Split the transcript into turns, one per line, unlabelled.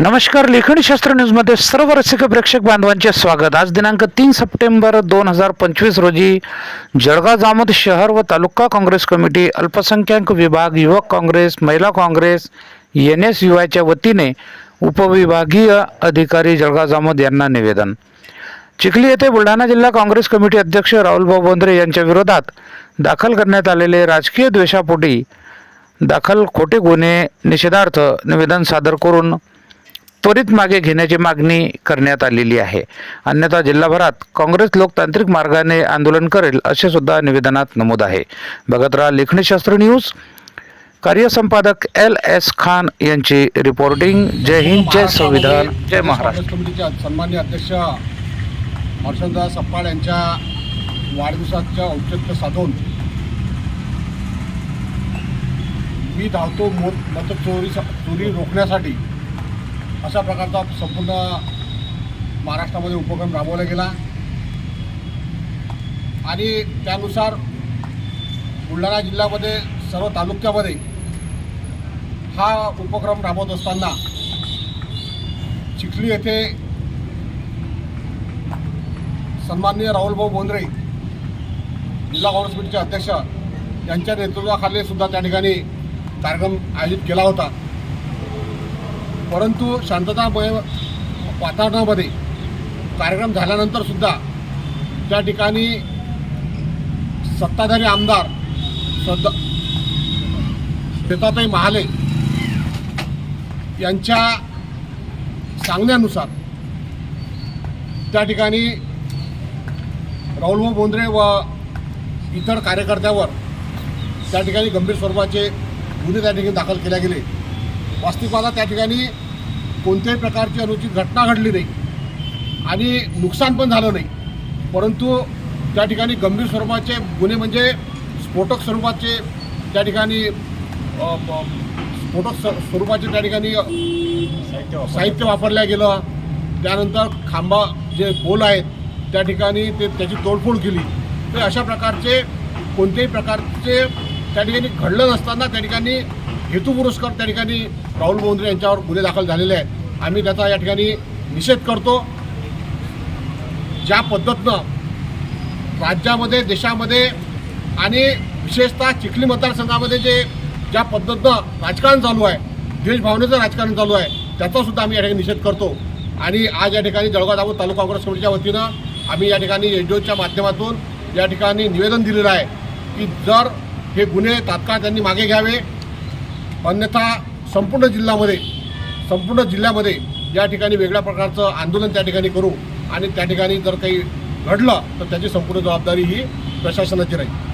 नमस्कार लेखणी शास्त्र न्यूजमध्ये सर्व रसिक प्रेक्षक बांधवांचे स्वागत. आज दिनांक तीन सप्टेंबर दोन हजार पंचवीस रोजी जळगाव जामोद शहर व तालुका काँग्रेस कमिटी अल्पसंख्याक विभाग युवक काँग्रेस महिला काँग्रेस एन एस यू आयच्या वतीने उपविभागीय अधिकारी जळगाव जामोद यांना निवेदन. चिखली येथे बुलढाणा जिल्हा काँग्रेस कमिटी अध्यक्ष राहुलभाऊ बोंद्रे यांच्या विरोधात दाखल करण्यात आलेले राजकीय द्वेषापोटी दाखल खोटे गुन्हे निषेधार्थ निवेदन सादर करून त्वरित मागे घेण्याची मागणी करण्यात आलेली आहे. अन्यथा जिल्हाभरात काँग्रेस लोकतांत्रिक मार्गाने आंदोलन करेल असे सुद्धा निवेदनात नमूद आहे. बघत राहा लेखणीशास्त्र न्यूज. कार्यसंपादक एल एस खान यांची रिपोर्टिंग जय हिंद जय संविधान. जय महाराष्ट्र.
कमिटीचे सन्मान्य अध्यक्ष हर्षदास सप्पाळ यांच्या वाढदिवसाच्या औचित्य साधून मी धावतो मत चोरी चोरी रोखण्यासाठी. अशा प्रकारचा संपूर्ण महाराष्ट्रामध्ये उपक्रम राबवला गेला. आणि त्यानुसार बुलढाणा जिल्ह्यामध्ये सर्व तालुक्यामध्ये हा उपक्रम राबवत असताना चिखली येथे सन्माननीय राहुलभाऊ बोंद्रे जिल्हा काँग्रेस कमिटीचे अध्यक्ष यांच्या नेतृत्वाखाली सुद्धा त्या ठिकाणी कार्यक्रम आयोजित केला होता. परंतु शांततामय वातावरणामध्ये कार्यक्रम झाल्यानंतर सुद्धा त्या ठिकाणी सत्ताधारी आमदार श्रद्धा श्वेताताई महाले यांच्या सांगण्यानुसार त्या ठिकाणी राहुलभाऊ बोंद्रे व इतर कार्यकर्त्यावर त्या ठिकाणी गंभीर स्वरूपाचे गुन्हे त्या ठिकाणी दाखल केले गेले. वास्तविकवादा त्या ठिकाणी कोणत्याही प्रकारची अनुचित घटना घडली नाही आणि नुकसान पण झालं नाही. परंतु त्या ठिकाणी गंभीर स्वरूपाचे गुन्हे म्हणजे स्फोटक स्वरूपाचे त्या ठिकाणी स्फोटक स्वरूपाचे त्या ठिकाणी साहित्य वापरलं गेलं. त्यानंतर खांबा जे पोल आहेत त्या ठिकाणी ते त्याची तोडफोड केली. तर अशा प्रकारचे कोणत्याही प्रकारचे त्या ठिकाणी घडलं नसताना त्या ठिकाणी हेतुपुरस्कर त्या ठिकाणी राहुल बोंद्रे यांच्यावर गुन्हे दाखल झालेले आहेत. आम्ही त्याचा या ठिकाणी निषेध करतो. ज्या पद्धतीनं राज्यामध्ये देशामध्ये आणि विशेषतः चिखली मतदारसंघामध्ये जे ज्या पद्धतीनं राजकारण चालू आहे देशभावनेचं राजकारण चालू आहे त्याचासुद्धा आम्ही या ठिकाणी निषेध करतो. आणि आज या ठिकाणी जळगाव दामोद तालुका काँग्रेस कमिटीच्या वतीनं आम्ही या ठिकाणी एनजीओच्या माध्यमातून या ठिकाणी निवेदन दिलेलं आहे की जर हे गुन्हे तात्काळ त्यांनी मागे घ्यावे अन्यथा संपूर्ण जिल्ह्यामध्ये संपूर्ण जिल्ह्यामध्ये या ठिकाणी वेगळ्या प्रकारचं आंदोलन त्या ठिकाणी करू आणि त्या ठिकाणी जर काही घडलं तर त्याची संपूर्ण जबाबदारी ही प्रशासनाची राहील.